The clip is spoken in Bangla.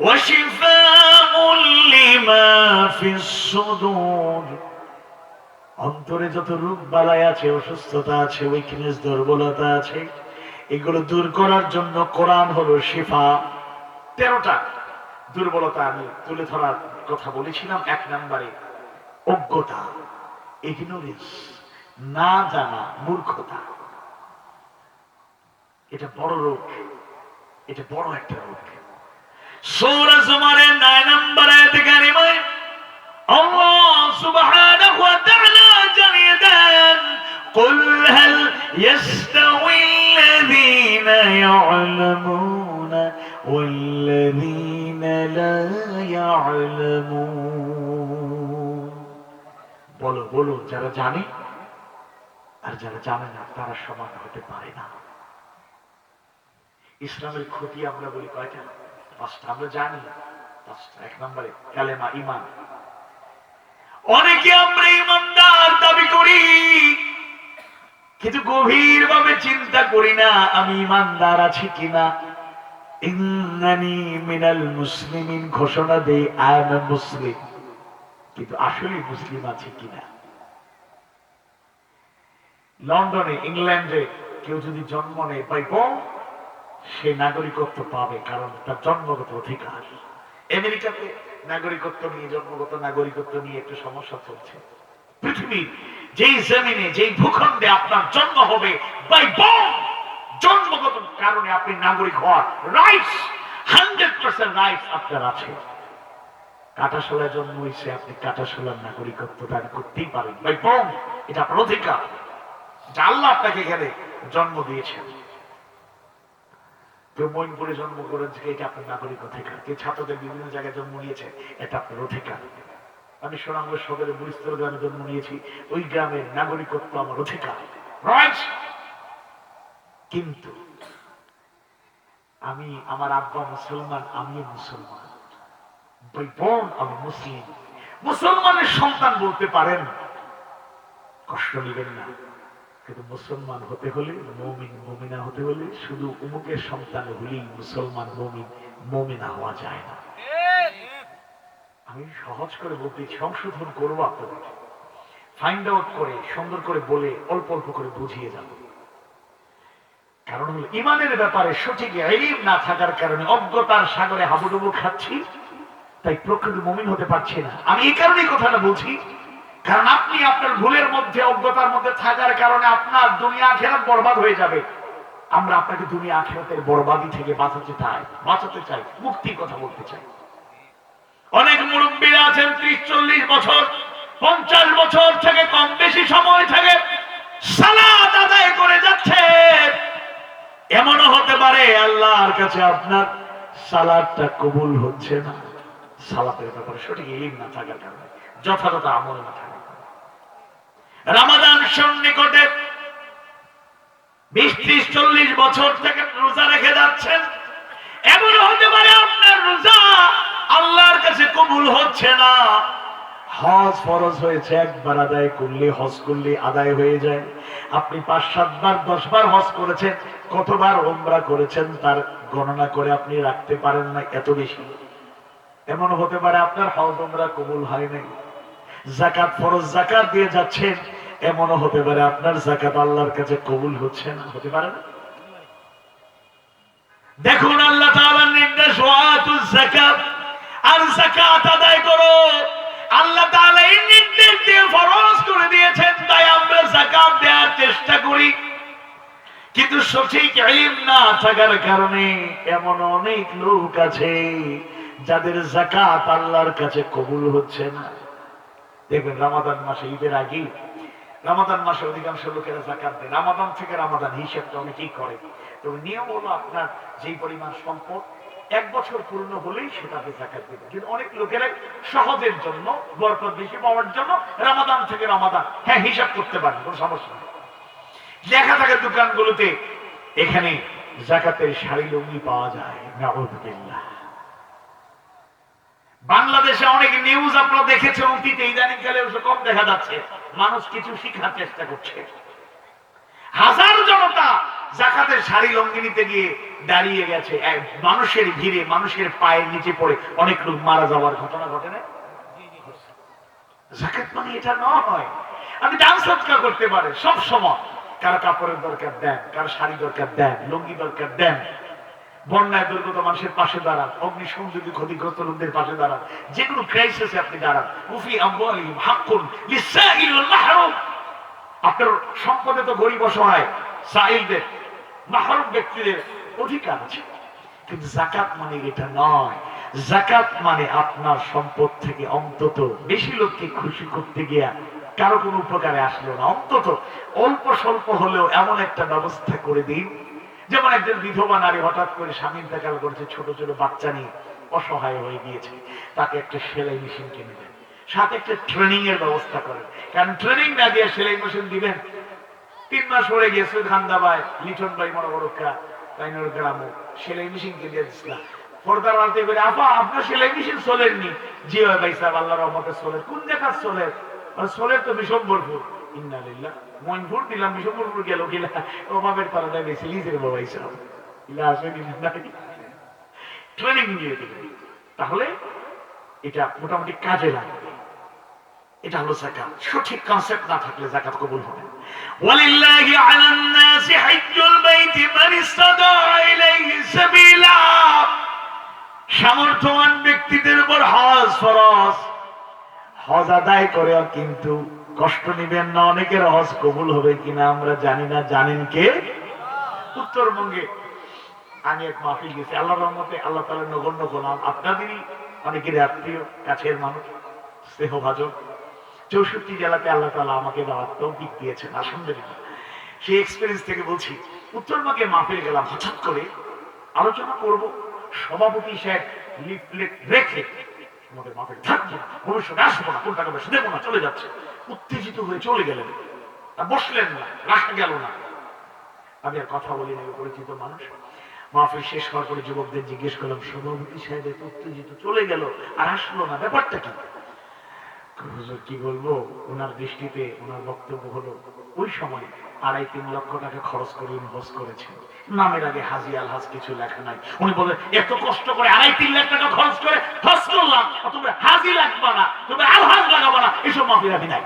وشفاء لما في الصدور অন্তরে যত রোগ বালাই আছে অসুস্থতা আছে উইকনেস দুর্বলতা আছে এগুলো দূর করার জন্য কোরআন হলো শিফা তেরোটা দুর্বলতা আমি তুলে ধরার কথা বলেছিলাম এক নম্বরে অজ্ঞতা ইগনোরেন্স না জানা মূর্খতা এটা বড় রোগ এটা বড় একটা রোগ সূরা জুমারের 9 নম্বর আয়াতে কারিমায় আল্লাহ সুবহানাহু ওয়া তাআলা জানিয়ে দেন قل هل يستوي الذين يعلمون والذين لا يعلمون বলো বলো যারা জানে আর যারা জানে না তারা সমান হতে পারে না ইসলামের ক্ষতি আমরা বলি কয়টা পাঁচটা আমরা জানি পাঁচটা এক নম্বরে কালেমা ইমান অনেকে আমরা ইমানদার দাবি করি, কিন্তু গভীর ভাবে চিন্তা করি না, আমি ইমানদার আছি কিনা। ঘোষণা দেই, আই এম মুসলিম। কিন্তু আসলে মুসলিম আছে কিনা? লন্ডনে, ইংল্যান্ডে কেউ যদি জন্ম নেয় বাই সে নাগরিকত্ব পাবে কারণ তার জন্মগত অধিকার। আমেরিকাতে নাগরিকত্ব নিয়ে, জন্মগত নাগরিকত্ব নিয়ে একটু সমস্যা চলছে। পৃথিবীর যেই জমিনে, যেই ভূখণ্ডে আপনার জন্ম হবে বাই জন্মগত কারণে আপনি নাগরিক হওয়ার রাইটস হান্ড্রেড পার্সেন্ট রাইটস আপনার আছে। কাটাশোলায় জন্ম হয়েছে, আপনি কাটাশোলার নাগরিকত্ব দান করতেই পারেন। বাই এটা আপনার অধিকার। যা আল্লাহ আপনাকে এখানে জন্ম দিয়েছেন। মইনপুরে জন্ম করেছে, এটা আপনার নাগরিক অধিকার। কেউ ছাত্রদের বিভিন্ন জায়গায় জন্ম নিয়েছে, এটা আপনার অধিকার। আমি সোনাঙ্গ সদরে বুড়িস্তর গ্রামে জন্ম নিয়েছি, ওই গ্রামের নাগরিকত্ব আমার অধিকার। কিন্তু আমি, আমার আব্বা মুসলমান, আমিও মুসলমান। By born আমি মুসলিম মুসলমানের সন্তান বলতে পারেন, কষ্ট নেবেন না। কিন্তু মুসলমান হতে হলে, মমিন, মমিনা হতে হলে শুধু উমুকের সন্তান হলেই মুসলমান, মমিন, মমিনা হওয়া যায় না। আমি সহজ করে বলতে সংশোধন করব আপনাদের ফাইন্ড আউট করে, সুন্দর করে বলে, অল্প অল্প করে বুঝিয়ে যাব কারণ হলো, ইমানের ব্যাপারে সঠিক এলিম না থাকার কারণে অজ্ঞতার সাগরে হাবুডুবু খাচ্ছি, তাই প্রকৃত মমিন হতে পারছি না। আমি এই কারণেই কথাটা বলছি কারণ আপনি আপনার ভুলের মধ্যে, অজ্ঞতার মধ্যে থাকার কারণে আপনার দুনিয়া আখেরাত বরবাদ হয়ে যাবে। আমরা আপনাকে দুনিয়া আখেরাতের বরবাদি থেকে বাঁচাতে চাই বাঁচাতে চাই, মুক্তির কথা বলতে চাই। অনেক মুরব্বীরা আছেন ত্রিশ, চল্লিশ বছর, পঞ্চাশ বছর থেকে কম বেশি সময় থেকে সালাদ আদায় করে যাচ্ছে। এমনও হতে পারে আল্লাহর কাছে আপনার সালাদটা কবুল হচ্ছে না। সালাতের ব্যাপারে সঠিক ইলিম না থাকার কারণে, যথাযথ আমল না রামাদান সন্নিকটে বিশ, ত্রিশ, চল্লিশ বছর থেকে রোজা রেখে যাচ্ছেন। এমন হতে পারে আপনার রোজা আল্লাহর কাছে কবুল হচ্ছে না। হজ ফরজ হয়েছে, একবার আদায় করলে, হজ করলে আদায় হয়ে যায়। আপনি পাঁচ সাতবার দশবার হজ করেছেন, কতবার ওমরা করেছেন তার গণনা করে আপনি রাখতে পারেন না এত বেশি। এমন হতে পারে আপনার হজ ওমরা কবুল হয় নাই। জাকাত ফরজ জাকাত দিয়ে যাচ্ছেন এমনও হতে পারে আপনার জাকাত আল্লাহর কাছে কবুল হচ্ছে না, হতে পারে না? দেখুন আল্লাহ তাআলার নির্দেশ ওয়াতুজ যাকাত, আর যাকাত আদায় করো। আল্লাহ তাআলা এই নির্দেশ দিয়ে ফরজ করে দিয়েছেন, তাই আমরা যাকাত দেওয়ার চেষ্টা করি। কিন্তু সঠিক ইলম না থাকার কারণে এমন অনেক লোক আছে যাদের যাকাত আল্লাহর কাছে কবুল হচ্ছে না। দেখবেন রামাদান মাসে ঈদের আগে রামাদান মাসে অধিকাংশ লোকেরা জাকাত দেয়। রামাদান থেকে রামাদান হিসেবটা অনেকেই করে। তবে নিয়ম হলো আপনার যেই পরিমাণ সম্পদ এক বছর পূর্ণ হলেই সেটাতে জাকাত দেবে কিন্তু অনেক লোকেরা সহজের জন্য, বরকত বেশি পাওয়ার জন্য রামাদান থেকে রামাদান হ্যাঁ হিসাব করতে পারেন, কোনো সমস্যা নেই। লেখা থাকে দোকানগুলোতে, এখানে জাকাতের শাড়ি লুঙ্গি পাওয়া যায় নাউযুবিল্লাহ বাংলাদেশে অনেক নিউজ আপনারা দেখেছেন অতীতে ইদানিং কালে কম দেখা যাচ্ছে। মানুষ কিছু শিখার চেষ্টা করছে। হাজার জনতা জাকাতের শাড়ি লঙ্গি নিতে গিয়ে দাঁড়িয়ে গেছে। মানুষের ভিড়ে, মানুষের পায়ের নিচে পড়ে অনেক লোক মারা যাওয়ার ঘটনা ঘটে না? জাকাত মানে এটা নয়। আপনি দান সৎকার করতে পারেন সব সময়। কারও কাপড়ের দরকার দেন, কারও শাড়ি দরকার দেন, লুঙ্গি দরকার দেন। বন্যায় দুর্গত মানুষের পাশে দাঁড়ান অগ্নি সংযোগী ক্ষতিগ্রস্ত লোকদের পাশে দাঁড়ান যে কোনো ক্রাইসিসে আপনি দাঁড়ান। আপনার সম্পদে তো গরিব অসহায় মাহরুম ব্যক্তিদের অধিকার আছে। কিন্তু জাকাত মানে এটা নয়। জাকাত মানে আপনার সম্পদ থেকে অন্তত বেশি লোককে খুশি করতে গিয়া কারও কোনো উপকারে আসলো না। অন্তত অল্প স্বল্প হলেও এমন একটা ব্যবস্থা করে দিন যেমন একজন বিধবা নারী হঠাৎ করে স্বামী ইন্তেকাল করেছে ছোট ছোট বাচ্চা নিয়ে অসহায় হয়ে গিয়েছে। তাকে একটা সেলাই মেশিন কিনে দেন। সাথে একটা ট্রেনিং এর ব্যবস্থা করেন। কারণ ট্রেনিং না দিয়ে সেলাই মেশিন দিবেন। তিন মাস পরে গিয়েছে খান্দাবাই লিটন ভাই বড় বড় তাইনোর গ্রামও সেলাই মেশিন কিনে দিচ্ছিল পর্দার আলতে করে আপা আপনার সেলাই মেশিন চলেননি। জি ভাই সাহেব আল্লাহ রহমতে চলের কোন জায়গার চলে? আর চলের তো বিশম্বরপুর তাহলে এটা মোটামুটি কাজে এটা হলো জাকাত সঠিক কনসেপ্ট না থাকলে জাকাত কবুল হবে সামর্থ্যবান ব্যক্তিদের উপর হজ ফরজ। হজ আদায় করে কিন্তু কষ্ট নিবেন না, অনেকের হজ কবুল হবে কিনা আমরা জানি না, জানেন কে? উত্তরবঙ্গে আমি এক মাহফিল গেছি আল্লাহ রহমতে আল্লাহ তালা নগণ্য গোলাম আপনাদেরই অনেকের আত্মীয়, কাছের মানুষ, স্নেহভাজন। চৌষট্টি জেলাতে আল্লাহ তালা আমাকে দাওয়াত তৌফিক দিয়েছেন, আলহামদুলিল্লাহ। সেই এক্সপিরিয়েন্স থেকে বলছি, উত্তরবঙ্গে মাহফিল গেলাম, হঠাৎ করে আলোচনা করব, সভাপতি সাহেব লিফলেট রেখে আমাদের মাহফিল থাকবে ভবিষ্যতে আসব না কোন টাকা পয়সা দেবো না, চলে যাচ্ছে। উত্তেজিত হয়ে চলে গেলেন। বসলেন না, রাখা গেল না। আমি আর কথা বলি না পরিচিত মানুষ। মাহফিল শেষ হওয়ার পরে যুবকদের জিজ্ঞেস করলাম, সভাপতি সাহেব উত্তেজিত চলে গেল আর আসলো না, ব্যাপারটা কি? কি বলব? ওনার দৃষ্টিতে ওনার বক্তব্য হলো, ওই সময় আড়াই তিন লক্ষ টাকা খরচ করে উনি হজ করেছেন। নামের আগে হাজি আলহাজ কিছু লেখা নাই। উনি বলে এত কষ্ট করে আড়াই তিন লাখ টাকা খরচ করে হজ করলাম, আর তুমি হাজি লাগবা না তুমি আলহাজ লাগাবা না, এসব মাফি রাখি নাই।